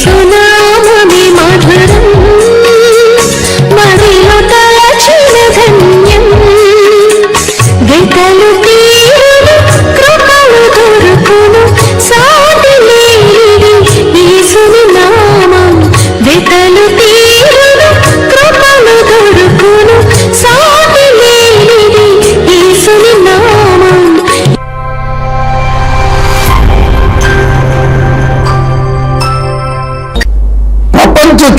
শোনা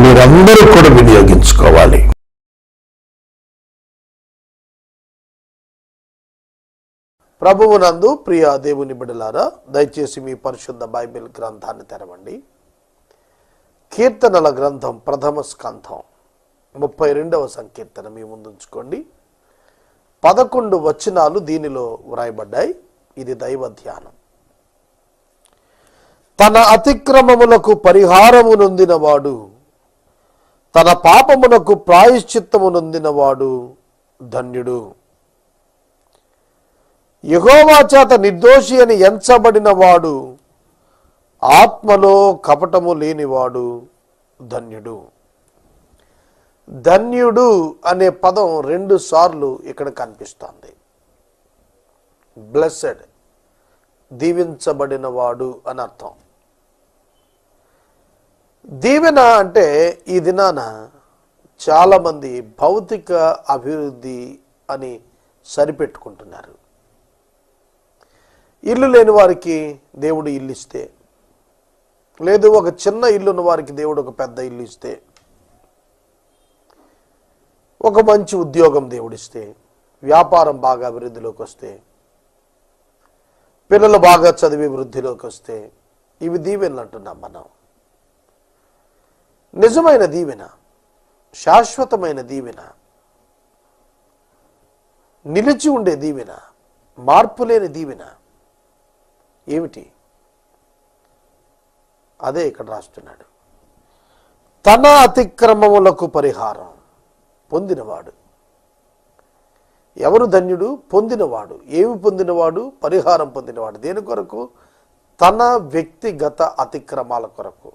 మీరందరూ కూడా వినియోగించుకోవాలి. ప్రభువునందు ప్రియ దేవుని బిడలారా దయచేసి మీ పరిశుద్ధ బైబిల్ గ్రంథాన్ని తెరవండి. కీర్తనల గ్రంథం ప్రథమ స్కంధం ముప్పై రెండవ సంకీర్తన మీ ముందుంచుకోండి. పదకొండు వచనాలు దీనిలో వ్రాయబడ్డాయి. ఇది దైవ ధ్యానం. తన అతిక్రమములకు పరిహారము నొందినవాడు తన పాపమునకు ప్రాయశ్చిత్తము నొందినవాడు ధన్యుడు. యెహోవా చేత నిర్దోషి అని ఎంచబడినవాడు ఆత్మలో కపటము లేనివాడు ధన్యుడు. ధన్యుడు అనే పదం రెండు సార్లు ఇక్కడ కనిపిస్తోంది. బ్లెస్సెడ్ దీవించబడినవాడు అని అర్థం. దీవెన అంటే ఈ దినాన చాలామంది భౌతిక అభివృద్ధి అని సరిపెట్టుకుంటున్నారు. ఇల్లు లేని వారికి దేవుడు ఇల్లు ఇస్తే లేదు ఒక చిన్న ఇల్లున్న వారికి దేవుడు ఒక పెద్ద ఇల్లు ఇస్తే ఒక మంచి ఉద్యోగం దేవుడిస్తే వ్యాపారం బాగా అభివృద్ధిలోకి వస్తే పిల్లలు బాగా చదివి వృద్ధిలోకి వస్తే ఇవి దీవెనలు అంటున్నాం మనం. నిజమైన దీవెన శాశ్వతమైన దీవెన నిలిచి ఉండే దీవెన మార్పు లేని దీవెన ఏమిటి? అదే ఇక్కడ రాస్తున్నాడు. తన అతిక్రమములకు పరిహారం పొందినవాడు. ఎవరు ధన్యుడు? పొందినవాడు. ఏమి పొందినవాడు? పరిహారం పొందినవాడు. దేని కొరకు? తన వ్యక్తిగత అతిక్రమాల కొరకు.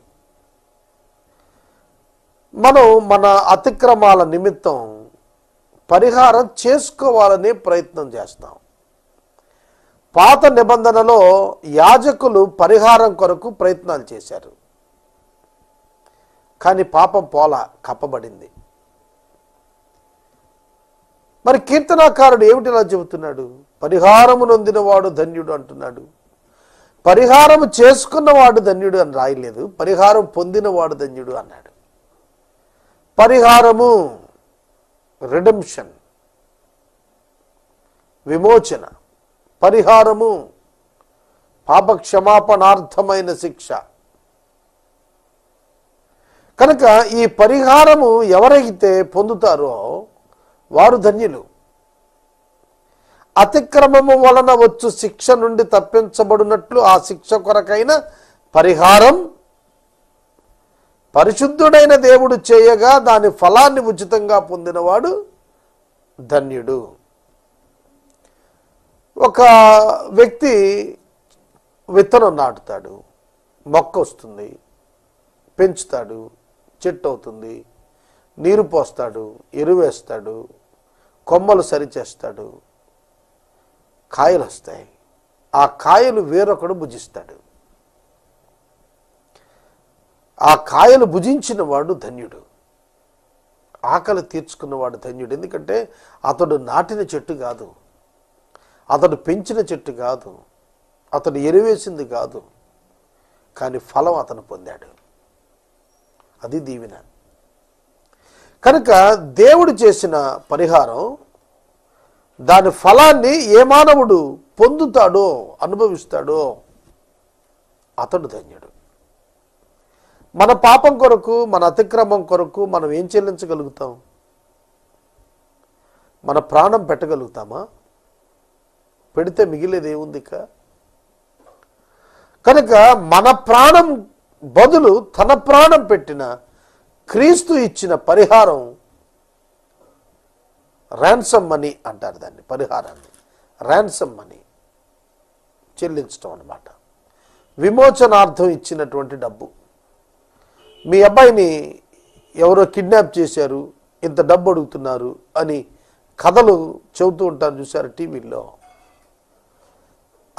మనం మన అతిక్రమాల నిమిత్తం పరిహారం చేసుకోవాలనే ప్రయత్నం చేస్తాం. పాత నిబంధనలో యాజకులు పరిహారం కొరకు ప్రయత్నాలు చేశారు. కానీ పాపం పోల కప్పబడింది. మరి కీర్తనాకారుడు ఏమిటి ఇలా చెబుతున్నాడు? పరిహారము నొందినవాడు ధన్యుడు అంటున్నాడు. పరిహారం చేసుకున్నవాడు ధన్యుడు అని రాయలేదు. పరిహారం పొందినవాడు ధన్యుడు అన్నాడు. పరిహారము రిడమ్షన్ విమోచన పరిహారము పాప క్షమాపణార్థమైన శిక్ష. కనుక ఈ పరిహారము ఎవరైతే పొందుతారో వారు ధన్యులు. అతిక్రమము వలన వచ్చు శిక్ష నుండి తప్పించబడినట్లు ఆ శిక్ష కొరకైన పరిహారం పరిశుద్ధుడైన దేవుడు చేయగా దాని ఫలాన్ని ఉచితంగా పొందినవాడు ధన్యుడు. ఒక వ్యక్తి విత్తనం నాటుతాడు మొక్క వస్తుంది పెంచుతాడు చెట్టు అవుతుంది నీరు పోస్తాడు ఎరువేస్తాడు కొమ్మలు సరిచేస్తాడు కాయలు వస్తాయి. ఆ కాయలు వేరొకడు భుజిస్తాడు. ఆ కాయలు భుజించిన వాడు ధన్యుడు. ఆకలి తీర్చుకున్నవాడు ధన్యుడు. ఎందుకంటే అతడు నాటిన చెట్టు కాదు. అతడు పెంచిన చెట్టు కాదు. అతడు ఎరువేసింది కాదు. కానీ ఫలం అతను పొందాడు. అది దీవెన. కనుక దేవుడు చేసిన పరిహారం దాని ఫలాన్ని ఏ మానవుడు పొందుతాడో అనుభవిస్తాడో అతడు ధన్యుడు. మన పాపం కొరకు మన అతిక్రమం కొరకు మనం ఏం చెల్లించగలుగుతాం? మన ప్రాణం పెట్టగలుగుతామా? పెడితే మిగిలేది ఏముంది ఇక? కనుక మన ప్రాణం బదులు తన ప్రాణం పెట్టిన క్రీస్తు ఇచ్చిన పరిహారం ర్యాన్సమ్ మనీ అంటారు దాన్ని పరిహారాన్ని. ర్యాన్సమ్ మనీ చెల్లించడం అన్నమాట. విమోచనార్థం ఇచ్చినటువంటి డబ్బు. మీ అబ్బాయిని ఎవరో కిడ్నాప్ చేశారు ఇంత డబ్బు అడుగుతున్నారు అని కథలు చెబుతూ ఉంటారు చూసారు టీవీలో.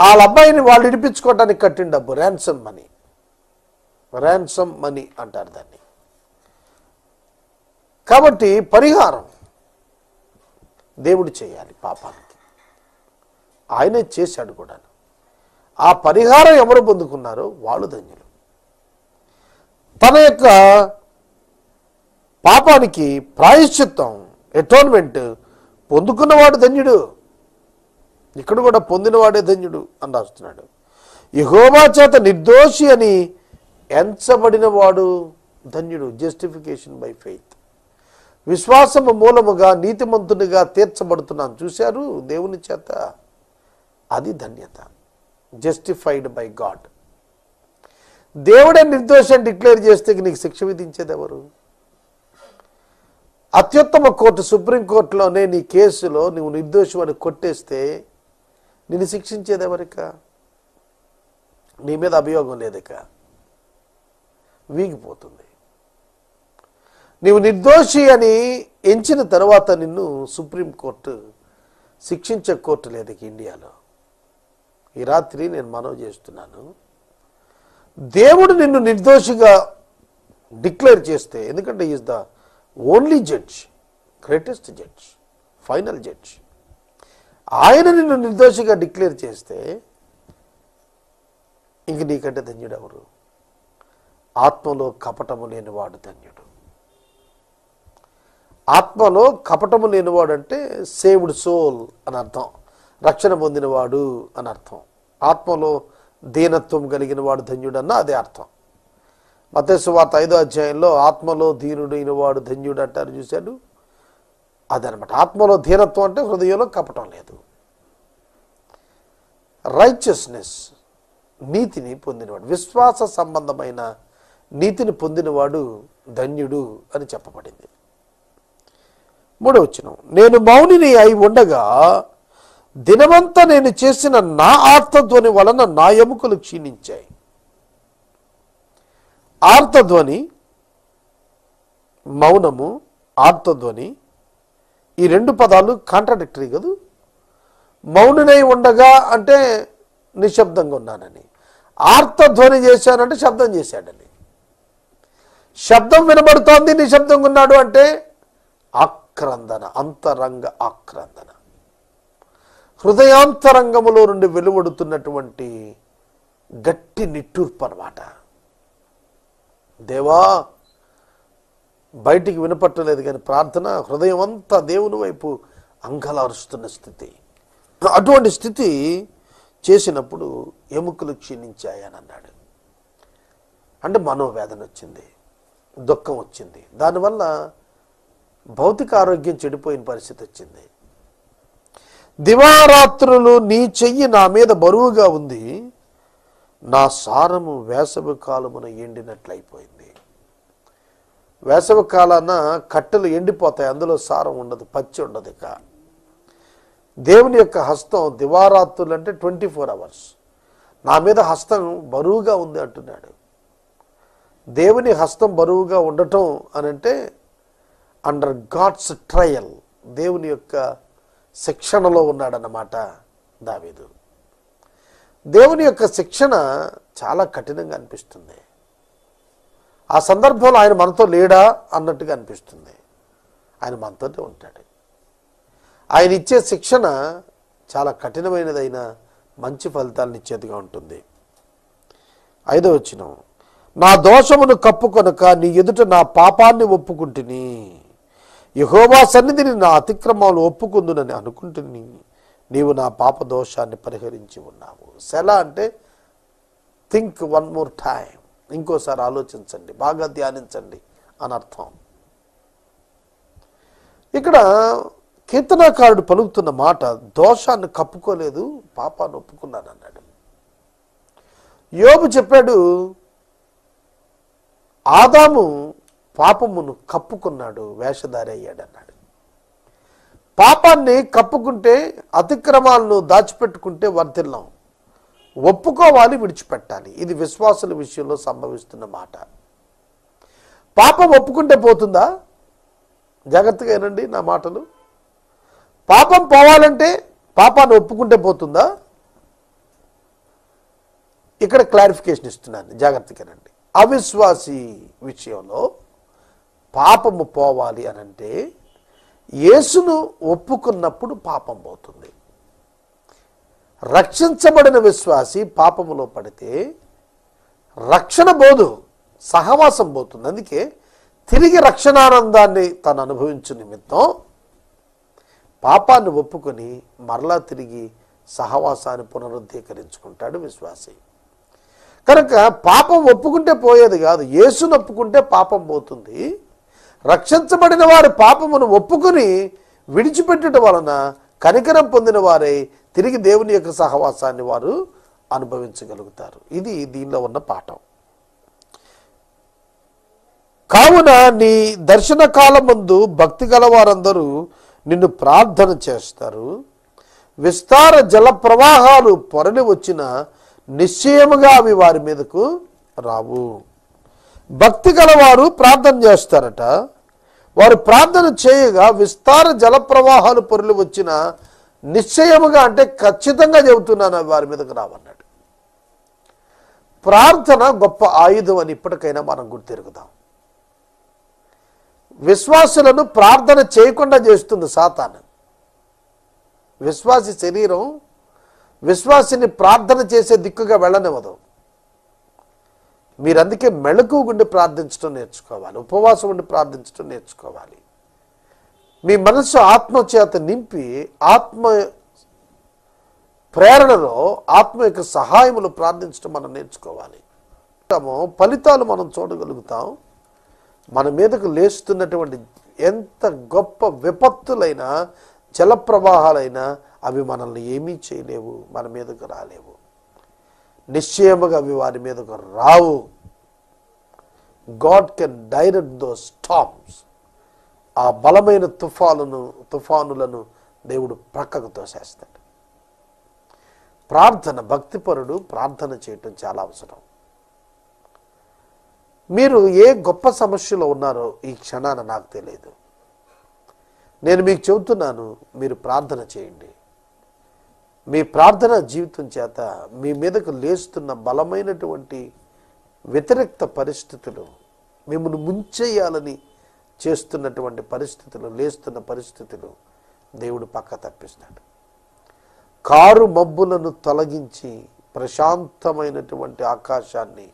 వాళ్ళ అబ్బాయిని వాళ్ళు ఇడిపించుకోవడానికి కట్టిన డబ్బు ర్యాన్సమ్ మనీ ర్యాన్సమ్ మనీ అంటారు దాన్ని. కాబట్టి పరిహారం దేవుడు చేయాలి పాపానికి. ఆయనే చేశాడు కూడా ఆ పరిహారం ఎవరు పొందుకున్నారో వాళ్ళు ధన్యులు. తన యొక్క పాపానికి ప్రాయశ్చిత్తం ఎటోన్మెంట్ పొందుకున్నవాడు ధన్యుడు. ఇక్కడ కూడా పొందినవాడే ధన్యుడు అని రాస్తున్నాడు. యహోవా చేత నిర్దోషి అని ఎంచబడినవాడు ధన్యుడు. జస్టిఫికేషన్ బై ఫెయిత్ విశ్వాసము మూలముగా నీతిమంతునిగా తీర్చబడుతున్నాను. చూశారు? దేవుని చేత అది ధన్యత. జస్టిఫైడ్ బై గాడ్ దేవుడే నిర్దోషం డిక్లేర్ చేస్తే నీకు శిక్ష విధించేది ఎవరు? అత్యుత్తమ కోర్టు సుప్రీంకోర్టులోనే నీ కేసులో నువ్వు నిర్దోషం అని కొట్టేస్తే నిన్ను శిక్షించేది ఎవరిక? నీ మీద అభియోగం లేదిక. వీగిపోతుంది. నీవు నిర్దోషి అని ఎంచిన తర్వాత నిన్ను సుప్రీంకోర్టు శిక్షించే కోర్టు లేదు ఇండియాలో. ఈ రాత్రి నేను మనవి చేస్తున్నాను. దేవుడు నిన్ను నిర్దోషిగా డిక్లేర్ చేస్తే ఎందుకంటే is the only judge greatest judge final judge ఆయన నిన్ను నిర్దోషిగా డిక్లేర్ చేస్తే ఇంక నీకంటే ధన్యుడు ఎవరు ఆత్మలో కపటము లేనివాడు ధన్యుడు. ఆత్మలో కపటము లేనివాడు అంటే సేవ్డ్ సోల్ అని అర్థం. రక్షణ పొందినవాడు అని అర్థం. ఆత్మలో దీనత్వం కలిగిన వాడు ధన్యుడన్న అదే అర్థం. మతేసు వార్త ఐదో అధ్యాయంలో ఆత్మలో దీనుడైన వాడు ధన్యుడు అంటారు చూశాడు అదనమాట. ఆత్మలో ధీరత్వం అంటే హృదయంలో కపటం లేదు. రైచియస్నెస్ నీతిని పొందినవాడు విశ్వాస సంబంధమైన నీతిని పొందినవాడు ధన్యుడు అని చెప్పబడింది. మూడవచనం నేను మౌనిని అయి ఉండగా దినమంతా నేను చేసిన నా ఆర్తధ్వని వలన నా ఎముకలు క్షీణించాయి. ఆర్తధ్వని మౌనము ఆర్తధ్వని ఈ రెండు పదాలు కాంట్రాడిక్టరీ కదూ? మౌనునై ఉండగా అంటే నిశ్శబ్దంగా ఉన్నానని. ఆర్తధ్వని చేశానంటే శబ్దం చేశాడని. శబ్దం వినబడుతోంది నిశ్శబ్దంగా ఉన్నాడు అంటే ఆక్రందన అంతరంగ ఆక్రందన. హృదయాంతరంగములో నుండి వెలువడుతున్నటువంటి గట్టి నిట్టూర్పు అన్నమాట దేవా బయటికి వినపట్టలేదు కానీ ప్రార్థన హృదయం అంతా దేవుని వైపు అంగలారుస్తున్న స్థితి. అటువంటి స్థితి చేసినప్పుడు ఎముకలు క్షీణించాయని అన్నాడు. అంటే మనోవేదన వచ్చింది దుఃఖం వచ్చింది. దానివల్ల భౌతిక ఆరోగ్యం చెడిపోయిన పరిస్థితి వచ్చింది. దివారాత్రులు నీ చెయ్యి నా మీద బరువుగా ఉంది. నా సారము వేసవి కాలమున ఎండినట్లయిపోయింది. వేసవి కాలాన కట్టెలు ఎండిపోతాయి అందులో సారం ఉండదు పచ్చి ఉండదు ఇక. దేవుని యొక్క హస్తం దివారాత్రులు అంటే ట్వంటీ ఫోర్ అవర్స్. నా మీద హస్తం బరువుగా ఉంది అంటున్నాడు. దేవుని హస్తం బరువుగా ఉండటం అని అంటే అండర్ గాడ్స్ ట్రయల్ దేవుని యొక్క శిక్షణలో ఉన్నాడన్నమాట దావీదు. దేవుని యొక్క శిక్షణ చాలా కఠినంగా అనిపిస్తుంది. ఆ సందర్భంలో ఆయన మనతో లేడా అన్నట్టుగా అనిపిస్తుంది. ఆయన మనతోనే ఉంటాడు. ఆయన ఇచ్చే శిక్షణ చాలా కఠినమైనదైన మంచి ఫలితాలను ఇచ్చేదిగా ఉంటుంది. ఐదో వచ్చిన నా దోషమును కప్పుకొనక నీ ఎదుట నా పాపాన్ని ఒప్పుకుంటుని. యహోవా సన్నిధిని నా అతిక్రమాలు ఒప్పుకుందునని అనుకుంటుని నీవు నా పాప దోషాన్ని పరిహరించి ఉన్నావు. సెలా అంటే థింక్ వన్ మోర్ టైం ఇంకోసారి ఆలోచించండి బాగా ధ్యానించండి అని అర్థం. ఇక్కడ కీర్తనాకారుడు పలుకుతున్న మాట దోషాన్ని కప్పుకోలేదు పాపాన్ని ఒప్పుకున్నాను అన్నాడు. యోబు చెప్పాడు ఆదాము పాపమును కప్పుకున్నాడు వేషధారి అయ్యాడు అన్నాడు పాపాన్ని కప్పుకుంటే అతిక్రమాలను దాచిపెట్టుకుంటే వర్తిల్లం ఒప్పుకోవాలి విడిచిపెట్టాలి. ఇది విశ్వాసుల విషయంలో సంభవిస్తున్న మాట. పాపం ఒప్పుకుంటే పోతుందా? జాగ్రత్తగా ఏనండి నా మాటలు. పాపం పోవాలంటే పాపాన్ని ఒప్పుకుంటే పోతుందా? ఇక్కడ క్లారిఫికేషన్ ఇస్తున్నాను. జాగ్రత్తగానండి అవిశ్వాసి విషయంలో పాపము పోవాలి అనంటే యేసును ఒప్పుకున్నప్పుడు పాపం పోతుంది. రక్షించబడిన విశ్వాసి పాపములో పడితే రక్షణ బోధు సహవాసం పోతుంది. అందుకే తిరిగి రక్షణానందాన్ని తను అనుభవించు నిమిత్తం పాపాన్ని ఒప్పుకొని మరలా తిరిగి సహవాసాన్ని పునరుద్ధీకరించుకుంటాడు విశ్వాసి. కనుక పాపం ఒప్పుకుంటే పోయేది కాదు యేసును ఒప్పుకుంటే పాపం పోతుంది. రక్షించబడిన వారి పాపమును ఒప్పుకొని విడిచిపెట్టుట వలన కనికరం పొందిన వారే తిరిగి దేవుని యొక్క సహవాసాన్ని వారు అనుభవించగలుగుతారు. ఇది దీనిలో ఉన్న పాఠం. కావున నీ దర్శన కాలం ముందు భక్తి గల వారందరూ నిన్ను ప్రార్థన చేస్తారు. విస్తార జల ప్రవాహాలు పొరలి వచ్చిన నిశ్చయముగా అవి వారి మీదకు రావు. భక్తి గలవారు ప్రార్థన చేస్తారట. వారు ప్రార్థన చేయగా విస్తార జల ప్రవాహాలు పొరులు వచ్చిన నిశ్చయముగా అంటే ఖచ్చితంగా చెబుతున్నాను వారి మీదకు రావన్నాడు. ప్రార్థన గొప్ప ఆయుధం అని ఇప్పటికైనా మనం గుర్తెరుగుదాం విశ్వాసులను ప్రార్థన చేయకుండా చేస్తుంది సాతాను. విశ్వాసి శరీరం విశ్వాసిని ప్రార్థన చేసే దిక్కుగా వెళ్ళనివ్వదు. మీరు అందుకే మెళకువ గుండి ప్రార్థించడం నేర్చుకోవాలి ఉపవాసం ఉండి ప్రార్థించడం నేర్చుకోవాలి. మీ మనస్సు ఆత్మ చేత నింపి ఆత్మ ప్రేరణలో ఆత్మ యొక్క సహాయములు ప్రార్థించడం మనం నేర్చుకోవాలి. ఫలితాలు మనం చూడగలుగుతాం. మన మీదకు లేస్తున్నటువంటి ఎంత గొప్ప విపత్తులైనా జల ప్రవాహాలైనా అవి మనల్ని ఏమీ చేయలేవు మన మీదకు రాలేవు. నిశ్చయముగా అవి వారి మీదకు రావు. God can direct those stops ఆ బలమైన తుఫానును తుఫానులను దేవుడు ప్రక్కకు తోసేస్తాడు. ప్రార్థన భక్తిపరుడు ప్రార్థన చేయటం చాలా అవసరం. మీరు ఏ గొప్ప సమస్యలో ఉన్నారో ఈ క్షణాన నాకు తెలియదు. నేను మీకు చెబుతున్నాను మీరు ప్రార్థన చేయండి. మీ ప్రార్థన జీవితం చేత మీ మీదకు లేస్తున్న బలమైనటువంటి వ్యతిరేక్త పరిస్థితులు మిమ్మల్ని ముంచేయాలని చేస్తున్నటువంటి పరిస్థితులు లేస్తున్న పరిస్థితులు దేవుడు పక్క తప్పిస్తాడు. కారు మబ్బులను తొలగించి ప్రశాంతమైనటువంటి ఆకాశాన్ని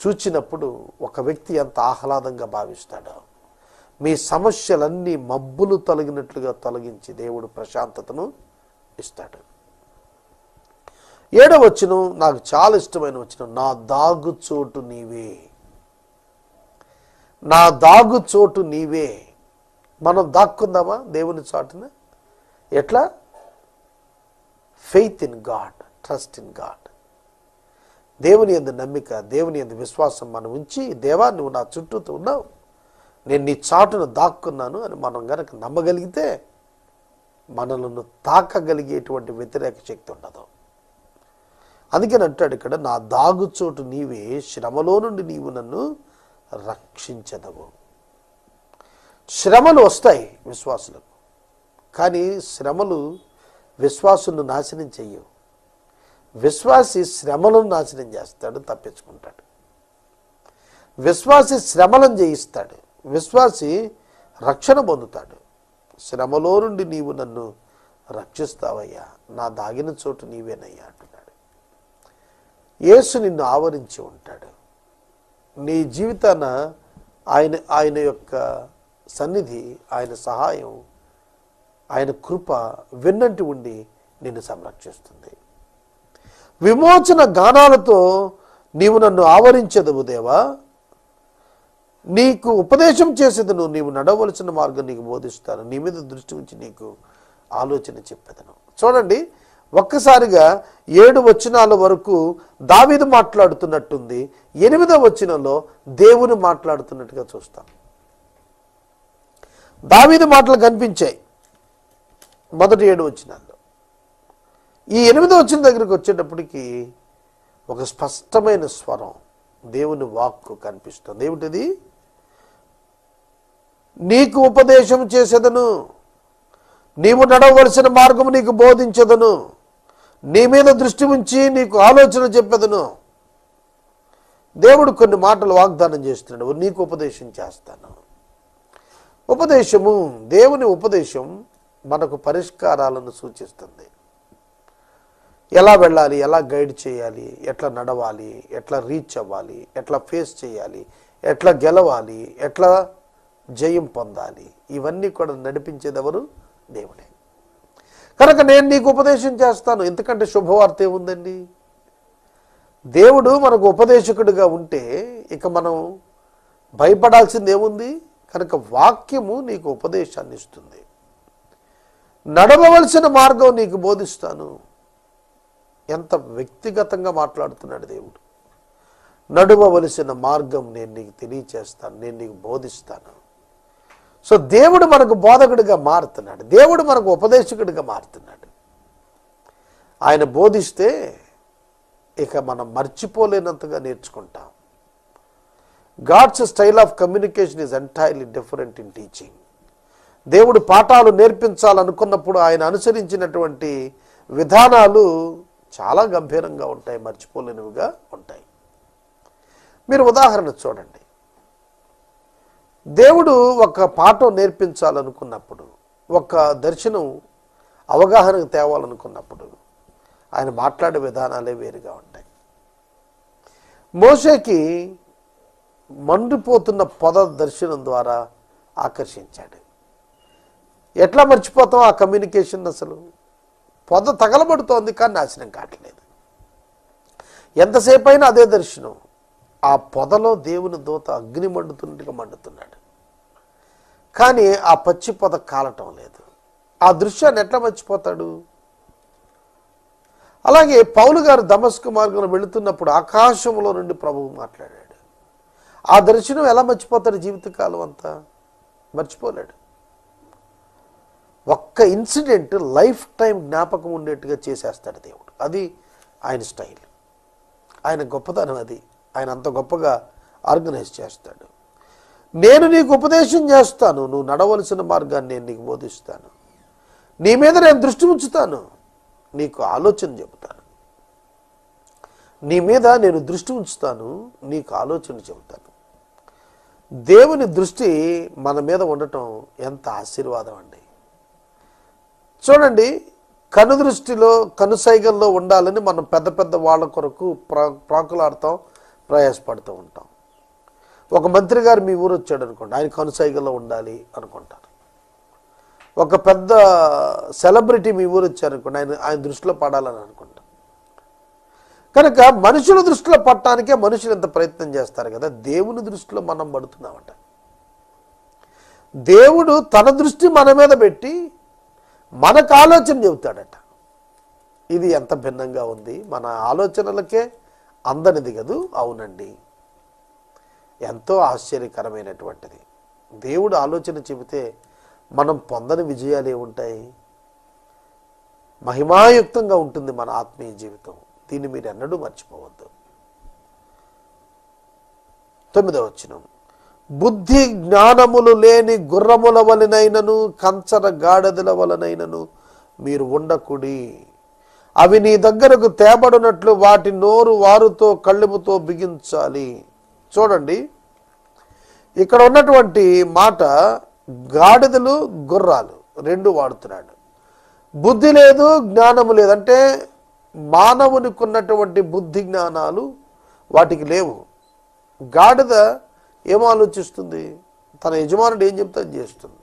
చూచినప్పుడు ఒక వ్యక్తి ఎంత ఆహ్లాదంగా భావిస్తాడో. మీ సమస్యలన్నీ మబ్బులు తొలగినట్లుగా తొలగించి దేవుడు ప్రశాంతతను ఇస్తాడు. ఏడవ వచ్చిన నాకు చాలా ఇష్టమైన వచ్చిన నా దాగు చోటు నీవే. నా దాగు చోటు నీవే. మనం దాక్కుందామా దేవుని చాటున? ఎట్లా? Faith in God trust in God దేవుని ఎందు నమ్మిక దేవుని ఎందు విశ్వాసం మనం ఉంచి దేవా నువ్వు నా చుట్టూతో ఉన్నావు. నేను నీ చాటును దాక్కున్నాను అని మనం గనక నమ్మగలిగితే మనలను తాకగలిగేటువంటి వ్యతిరేక శక్తి ఉండదు. అందుకని అంటాడు ఇక్కడ నా దాగుచోటు నీవే శ్రమలో నుండి నీవు నన్ను రక్షించదవు. శ్రమలు వస్తాయి విశ్వాసులకు కానీ శ్రమలు విశ్వాసును నాశనం చెయ్యవు. విశ్వాసి శ్రమలను నాశనం చేస్తాడు తప్పించుకుంటాడు. విశ్వాసి శ్రమలను జయిస్తాడు. విశ్వాసి రక్షణ పొందుతాడు. శ్రమలో నుండి నీవు నన్ను రక్షిస్తావయ్యా. నా దాగిన చోటు నీవేనయ్యా అంటున్నాడు. యేసు నిన్ను ఆవరించి ఉంటాడు. నీ జీవితాన ఆయన ఆయన యొక్క సన్నిధి ఆయన సహాయం ఆయన కృప వెన్నంటి ఉండి నిన్ను సంరక్షిస్తుంది. విమోచన గానాలతో నీవు నన్ను ఆవరించదవు దేవా. నీకు ఉపదేశం చేసేదను నీవు నడవలసిన మార్గం నీకు బోధిస్తాను. నీ మీద దృష్టి ఉంచి నీకు ఆలోచన చెప్పేదను. చూడండి ఒక్కసారిగా ఏడు వచనాల వరకు దావిది మాట్లాడుతున్నట్టుంది. ఎనిమిదో వచనంలో దేవుని మాట్లాడుతున్నట్టుగా చూస్తాం. దావీదు మాటలు కనిపించాయి మొదటి ఏడు వచనాల్లో. ఈ ఎనిమిదో వచ్చిన దగ్గరికి వచ్చేటప్పటికి ఒక స్పష్టమైన స్వరం దేవుని వాక్కు కనిపిస్తుంది. ఏమిటిది? నీకు ఉపదేశం చేసేదను. నీవు నడవలసిన మార్గం నీకు బోధించదను. నీ మీద దృష్టి ఉంచి నీకు ఆలోచన చెప్పేదను. దేవుడు కొన్ని మాటలు వాగ్దానం చేస్తున్నాడు. నీకు ఉపదేశం చేస్తాను. ఉపదేశము దేవుని ఉపదేశం మనకు పరిష్కారాలను సూచిస్తుంది. ఎలా వెళ్ళాలి ఎలా గైడ్ చేయాలి ఎట్లా నడవాలి ఎట్లా రీచ్ అవ్వాలి ఎట్లా ఫేస్ చేయాలి ఎట్లా గెలవాలి ఎట్లా జయం పొందాలి. ఇవన్నీ కూడా నడిపించేదెవరు? దేవుడే. కనుక నేను నీకు ఉపదేశం చేస్తాను. ఎందుకంటే శుభవార్త ఏముందండి? దేవుడు మనకు ఉపదేశకుడిగా ఉంటే ఇక మనం భయపడాల్సింది ఏముంది? కనుక వాక్యము నీకు ఉపదేశాన్ని ఇస్తుంది. నడవవలసిన మార్గం నీకు బోధిస్తాను. ఎంత వ్యక్తిగతంగా మాట్లాడుతున్నాడు దేవుడు. నడువవలసిన మార్గం నేను నీకు తెలియచేస్తాను. నేను నీకు బోధిస్తాను. సో దేవుడు మనకు బోధకుడిగా మారుతున్నాడు. దేవుడు మనకు ఉపదేశకుడిగా మారుతున్నాడు. ఆయన బోధిస్తే ఇక మనం మర్చిపోలేనంతగా నేర్చుకుంటాం. God's style of communication is entirely different in teaching. దేవుడు పాఠాలు నేర్పించాలనుకున్నప్పుడు ఆయన అనుసరించినటువంటి విధానాలు చాలా గంభీరంగా ఉంటాయి మర్చిపోలేనివిగా ఉంటాయి. మీరు ఉదాహరణ చూడండి. దేవుడు ఒక పాఠం నేర్పించాలనుకున్నప్పుడు ఒక దర్శనం అవగాహనకు తేవాలనుకున్నప్పుడు ఆయన మాట్లాడే విధానాలే వేరుగా ఉంటాయి. మోషేకి మండిపోతున్న పొద దర్శనం ద్వారా ఆకర్షించాడు. ఎట్లా మర్చిపోతాం ఆ కమ్యూనికేషన్ అసలు? పొద తగలబడుతోంది కానీ నాశనం కావట్లేదు. ఎంతసేపు అయినా అదే దర్శనం. ఆ పొదలో దేవుని దూత అగ్ని మండుతున్నట్టుగా మండుతున్నాడు. కానీ ఆ పచ్చి పొద కాలటం లేదు. ఆ దృశ్యాన్ని ఎట్లా మర్చిపోతాడు? అలాగే పౌలు గారు దమస్కు మార్గంలో వెళుతున్నప్పుడు ఆకాశంలో నుండి ప్రభువు మాట్లాడాడు. ఆ దర్శనం ఎలా మర్చిపోతాడు జీవితకాలం అంతా? మర్చిపోలేడు. ఒక్క ఇన్సిడెంట్ లైఫ్ టైం జ్ఞాపకం ఉండేట్టుగా చేసేస్తాడు దేవుడు. అది ఆయన స్టైల్. ఆయన గొప్పతనం అది. ఆయన అంత గొప్పగా ఆర్గనైజ్ చేస్తాడు. నేను నీకు ఉపదేశం చేస్తాను నువ్వు నడవలసిన మార్గాన్ని నేను నీకు బోధిస్తాను. నీ మీద నేను దృష్టి ఉంచుతాను నీకు ఆలోచన చెబుతాను. నీ మీద నేను దృష్టి ఉంచుతాను నీకు ఆలోచన చెబుతాను. దేవుని దృష్టి మన మీద ఉండటం ఎంత ఆశీర్వాదం అండి. చూడండి కను దృష్టిలో కనుసైగల్లో ఉండాలని మనం పెద్ద పెద్ద వాళ్ళ కొరకు ప్రా ప్రాకులాడతాం. ప్రయాసపడుతూ ఉంటాం. ఒక మంత్రి గారు మీ ఊరు వచ్చాడు అనుకోండి ఆయన కనుసైగలో ఉండాలి అనుకుంటారు. ఒక పెద్ద సెలబ్రిటీ మీ ఊరు వచ్చారనుకోండి ఆయన ఆయన దృష్టిలో పడాలని అనుకుంటాం కనుక మనుషుల దృష్టిలో పట్టడానికే మనుషులు ఎంత ప్రయత్నం చేస్తారు కదా దేవుని దృష్టిలో మనం పడుతున్నామట. దేవుడు తన దృష్టి మన మీద పెట్టి మనకు ఆలోచన చెబుతాడట. ఇది ఎంత భిన్నంగా ఉంది మన ఆలోచనలకే అందనిది కదూ? అవునండి. ఎంతో ఆశ్చర్యకరమైనటువంటిది. దేవుడు ఆలోచన చెబితే మనం పొందని విజయాలు ఏముంటాయి? మహిమాయుక్తంగా ఉంటుంది మన ఆత్మీయ జీవితం. దీన్ని మీరు ఎన్నడూ మర్చిపోవద్దు. తొమ్మిదవ వచనం. బుద్ధి జ్ఞానములు లేని గుర్రముల వలనైనను కంచర గాడెదల వలనైనను మీరు ఉండకుడి. అవి నీ దగ్గరకు తేబడినట్లు వాటి నోరు వారుతో కళ్ళుముతో బిగించాలి. చూడండి. ఇక్కడ ఉన్నటువంటి మాట గాడిదలు గుర్రాలు రెండు వాడుతున్నాడు. బుద్ధి లేదు జ్ఞానము లేదు. అంటే మానవునికి ఉన్నటువంటి బుద్ధి జ్ఞానాలు వాటికి లేవు. గాడిద ఏం ఆలోచిస్తుంది? తన యజమానుడు ఏం చెప్తే అది చేస్తుంది.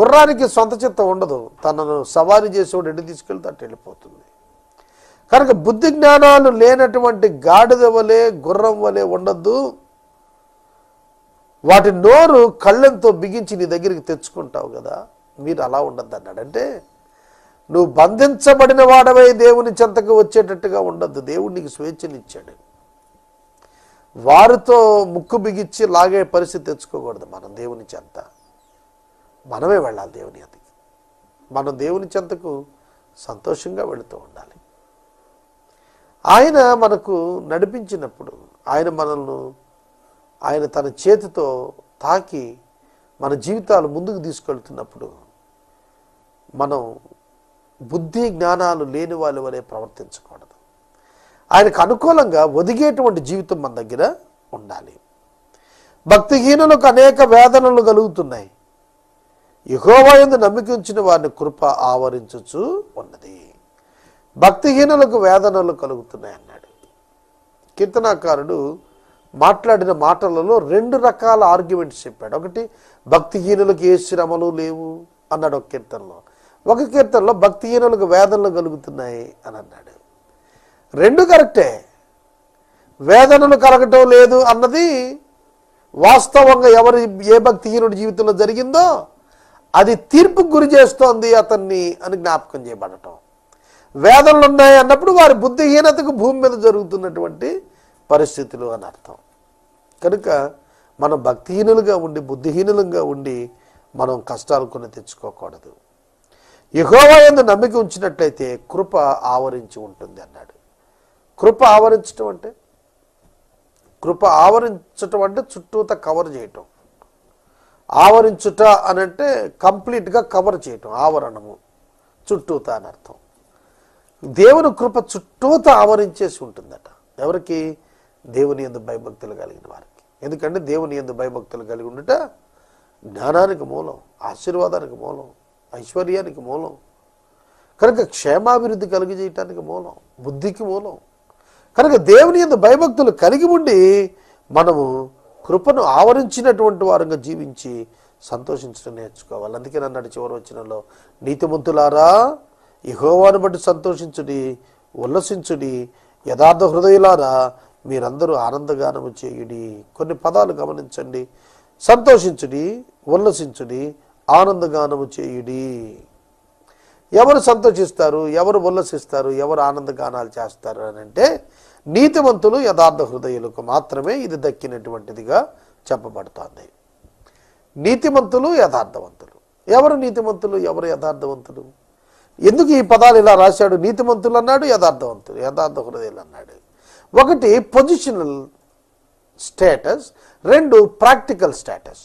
గుర్రానికి సొంత చిత్తం ఉండదు. తనను సవారీ చేసేవాడు ఎటు తీసుకెళ్తే అటు వెళ్ళిపోతుంది. కనుక బుద్ధి జ్ఞానాలు లేనటువంటి గాడిద వలె గుర్రం వలె ఉండద్దు. వాటి నోరు కళ్ళెంతో బిగించి నీ దగ్గరికి తెచ్చుకుంటావు కదా. మీరు అలా ఉండద్దు అన్నాడు. అంటే నువ్వు బంధించబడిన వాడవై దేవుని చెంతకు వచ్చేటట్టుగా ఉండద్దు. దేవుడు నీకు స్వేచ్ఛనిచ్చాడు. వారితో ముక్కు బిగించి లాగే పరిస్థితి తెచ్చుకోకూడదు మనం దేవుని చెంత. మనమే వెళ్ళాలి దేవుని అతికి. మనం దేవుని చెంతకు సంతోషంగా వెళుతూ ఉండాలి. ఆయన మనకు నడిపించినప్పుడు ఆయన మనల్ని ఆయన తన చేతితో తాకి మన జీవితాలు ముందుకు తీసుకెళ్తున్నప్పుడు మనం బుద్ధి జ్ఞానాలు లేని వాళ్ళు వలె ప్రవర్తించకూడదు. ఆయనకు అనుకూలంగా ఒదిగేటువంటి జీవితం మన దగ్గర ఉండాలి. భక్తిహీనులకు అనేక వేదనలు కలుగుతున్నాయి. యహోవయందు నమ్మికించిన వారిని కృప ఆవరించుచు ఉన్నది. భక్తిహీనులకు వేదనలు కలుగుతున్నాయి అన్నాడు. కీర్తనాకారుడు మాట్లాడిన మాటలలో రెండు రకాల ఆర్గ్యుమెంట్స్ చెప్పాడు. ఒకటి భక్తిహీనులకు ఏ శ్రమలు లేవు అన్నాడు ఒక కీర్తనలో. ఒక కీర్తనలో భక్తిహీనులకు వేదనలు కలుగుతున్నాయి అని అన్నాడు. రెండు కరెక్టే. వేదనలు కలగటం లేదు అన్నది వాస్తవంగా ఎవరి ఏ భక్తిహీనుడి జీవితంలో జరిగిందో అది తీర్పు గురి చేస్తోంది అతన్ని అని జ్ఞాపకం చేయబడటం. వేదనలు ఉన్నాయి అన్నప్పుడు వారి బుద్ధిహీనతకు భూమి మీద జరుగుతున్నటువంటి పరిస్థితులు అని అర్థం. కనుక మనం భక్తిహీనులుగా ఉండి బుద్ధిహీనులుగా ఉండి మనం కష్టాలు కొని తెచ్చుకోకూడదు. యహోవా ఎందు నమ్మిక ఉంచినట్లయితే కృప ఆవరించి ఉంటుంది అన్నాడు. కృప ఆవరించటం అంటే? కృప ఆవరించటం అంటే చుట్టూత కవర్ చేయటం. ఆవరించుట అని అంటే కంప్లీట్గా కవర్ చేయటం ఆవరణము చుట్టూత అని అర్థం. దేవుని కృప చుట్టూత ఆవరించేసి ఉంటుందట. ఎవరికి? దేవుని ఎందు భయభక్తులు కలిగిన వారికి. ఎందుకంటే దేవుని ఎందు భయభక్తులు కలిగి ఉండట జ్ఞానానికి మూలం ఆశీర్వాదానికి మూలం ఐశ్వర్యానికి మూలం. కనుక క్షేమాభివృద్ధి కలిగజేయటానికి మూలం బుద్ధికి మూలం. కనుక దేవుని ఎందు భయభక్తులు కలిగి ఉండి మనము కృపను ఆవరించినటువంటి వారంగా జీవించి సంతోషించడం నేర్చుకోవాలి. అందుకే అన్నాడు చివరి వచ్చినలో నీతిమంతులారా ఇహోవాను బట్టి సంతోషించుడి ఉల్లసించుడి యథార్థ హృదయులారా మీరందరూ ఆనందగానము చేయుడి. కొన్ని పదాలు గమనించండి. సంతోషించుడి ఉల్లసించుడి ఆనందగానము చేయుడి. ఎవరు సంతోషిస్తారు ఎవరు ఉల్లసిస్తారు ఎవరు ఆనందగానాలు చేస్తారు అని అంటే నీతిమంతులు యథార్థ హృదయులకు మాత్రమే ఇది దక్కినటువంటిదిగా చెప్పబడుతోంది. నీతిమంతులు యథార్థవంతులు. ఎవరు నీతిమంతులు ఎవరు యథార్థవంతులు? ఎందుకు ఈ పదాలు ఇలా రాశాడు? నీతిమంతులు అన్నాడు యథార్థవంతులు. యథార్థ హృదయాలు అన్నాడు. ఒకటి పొజిషనల్ స్టేటస్ రెండు ప్రాక్టికల్ స్టేటస్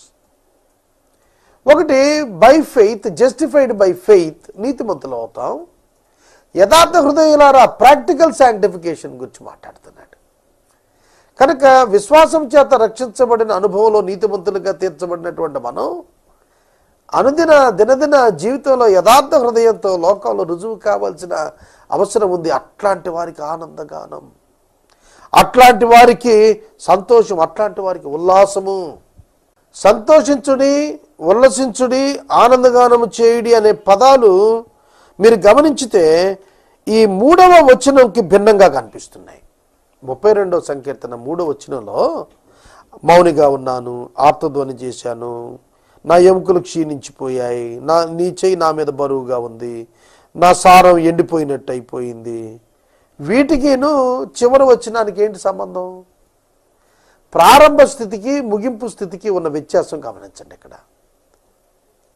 ఒకటి by faith justified by faith నీతిమంతులు అవుతాం. యథార్థ హృదయులారా ప్రాక్టికల్ శాంటిఫికేషన్ గురించి మాట్లాడుతున్నాడు. కనుక విశ్వాసం చేత రక్షించబడిన అనుభవంలో నీతిమంతులుగా తీర్చబడినటువంటి మనం అనుదిన దినదిన జీవితంలో యథార్థ హృదయంతో లోకంలో రుజువు కావాల్సిన అవసరం ఉంది. అట్లాంటి వారికి ఆనందగానం. అట్లాంటి వారికి సంతోషం అట్లాంటి వారికి ఉల్లాసము. సంతోషించుడి ఉల్లసించుడి ఆనందగానము చేయుడి అనే పదాలు మీరు గమనించితే ఈ మూడవ వచనంకి భిన్నంగా కనిపిస్తున్నాయి. ముప్పై రెండవ సంకీర్తన మూడవ వచనంలో మౌనిగా ఉన్నాను ఆత్మధ్వని చేశాను నా ఎముకలు క్షీణించిపోయాయి. నా నీ చెయ్యి నా మీద బరువుగా ఉంది. నా సారం ఎండిపోయినట్టు అయిపోయింది. వీటికిను చివరి వచ్చినానికి ఏంటి సంబంధం? ప్రారంభ స్థితికి ముగింపు స్థితికి ఉన్న వ్యత్యాసం గమనించండి ఇక్కడ.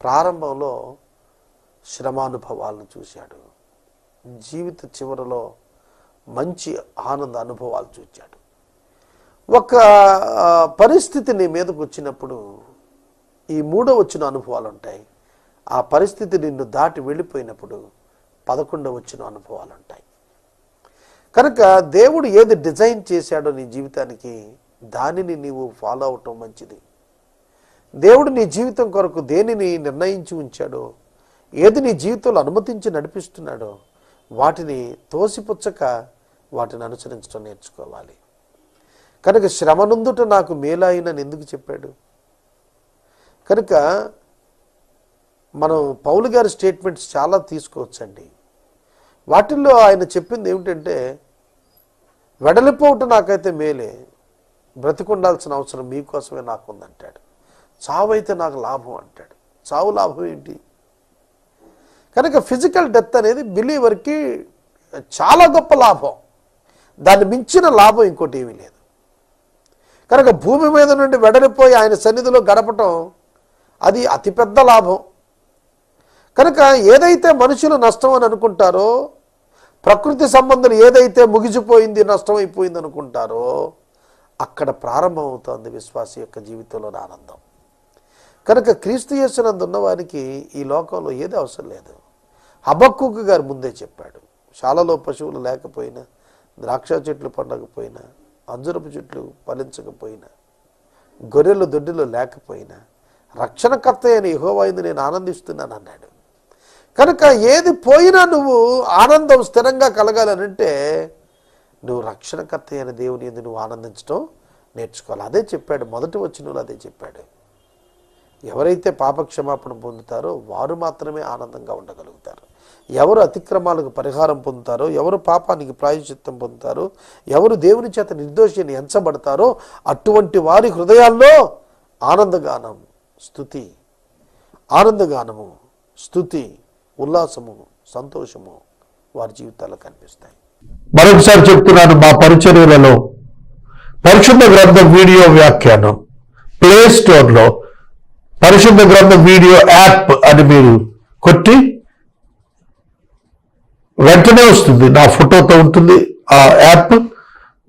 ప్రారంభంలో శ్రమానుభవాలను చూశాడు. జీవిత చివరలో మంచి ఆనంద అనుభవాలు చూచాడు. ఒక పరిస్థితి నీ మీదకు వచ్చినప్పుడు ఈ మూడో వచ్చిన అనుభవాలు ఉంటాయి ఆ పరిస్థితి నిన్ను దాటి వెళ్ళిపోయినప్పుడు పదకొండవ వచ్చిన అనుభవాలు ఉంటాయి కనుక దేవుడు ఏది డిజైన్ చేశాడో నీ జీవితానికి దానిని నీవు ఫాలో అవటం మంచిది. దేవుడు నీ జీవితం కొరకు దేనిని నిర్ణయించి ఉంచాడో ఏది నీ జీవితంలో అనుమతించి నడిపిస్తున్నాడో వాటిని తోసిపుచ్చక వాటిని అనుసరించడం నేర్చుకోవాలి. కనుక శ్రమనుందుట నాకు మేలాయినని ఎందుకు చెప్పాడు? కనుక మనం పౌలు గారి స్టేట్మెంట్స్ చాలా తీసుకోవచ్చండి. వాటిల్లో ఆయన చెప్పింది ఏమిటంటే వెడలిపోవటం నాకైతే మేలే బ్రతికుండాల్సిన అవసరం మీకోసమే నాకుందంటాడు. చావు అయితే నాకు లాభం అంటాడు. చావు లాభం ఏంటి? కనుక ఫిజికల్ డెత్ అనేది బిలీవర్కి చాలా గొప్ప లాభం. దాన్ని మించిన లాభం ఇంకోటి ఏమీ లేదు. కనుక భూమి మీద నుండి వెడలిపోయి ఆయన సన్నిధిలో గడపటం అది అతిపెద్ద లాభం. కనుక ఏదైతే మనుషులు నష్టం అని అనుకుంటారో ప్రకృతి సంబంధం ఏదైతే ముగిసిపోయింది నష్టం అయిపోయింది అనుకుంటారో అక్కడ ప్రారంభమవుతోంది విశ్వాసి యొక్క జీవితంలోని ఆనందం. కనుక క్రీస్తు చేసినందు ఉన్నవానికి ఈ లోకంలో ఏది అవసరం లేదు. హబక్కుకు గారు ముందే చెప్పాడు శాలలో పశువులు లేకపోయినా ద్రాక్ష చెట్లు పండకపోయినా అంజురపు చెట్లు ఫలించకపోయినా గొర్రెలు దొడ్డిలో లేకపోయినా రక్షణకర్త అయిన యెహోవాయింది నేను ఆనందిస్తున్నాను అన్నాడు. కనుక ఏది పోయినా నువ్వు ఆనందం స్థిరంగా కలగాలనంటే నువ్వు రక్షణకర్త అయిన దేవుని ఎందు నువ్వు ఆనందించడం నేర్చుకోవాలి. అదే చెప్పాడు. మొదటి వచ్చిన అదే చెప్పాడు. ఎవరైతే పాపక్షమాపణ పొందుతారో వారు మాత్రమే ఆనందంగా ఉండగలుగుతారు. ఎవరు అతిక్రమాలకు పరిహారం పొందుతారో ఎవరు పాపానికి ప్రాయశ్చిత్తం పొందుతారో ఎవరు దేవుని చేత నిర్దోషిని ఎంచబడతారో అటువంటి వారి హృదయాల్లో ఆనందగానం స్థుతి ఆనందగానము స్థుతి ఉల్లాసము సంతోషము వారి జీవితాల్లో కనిపిస్తాయి. మరొకసారి చెప్తున్నాను మా పరిచర్యలలో పరిశుద్ధ గ్రంథం వీడియో వ్యాఖ్యానం ప్లే స్టోర్లో పరిశుద్ధ గ్రంథం వీడియో యాప్ అని మీరు కొట్టి వెంటనే వస్తుంది. నా ఫోటోతో ఉంటుంది ఆ యాప్.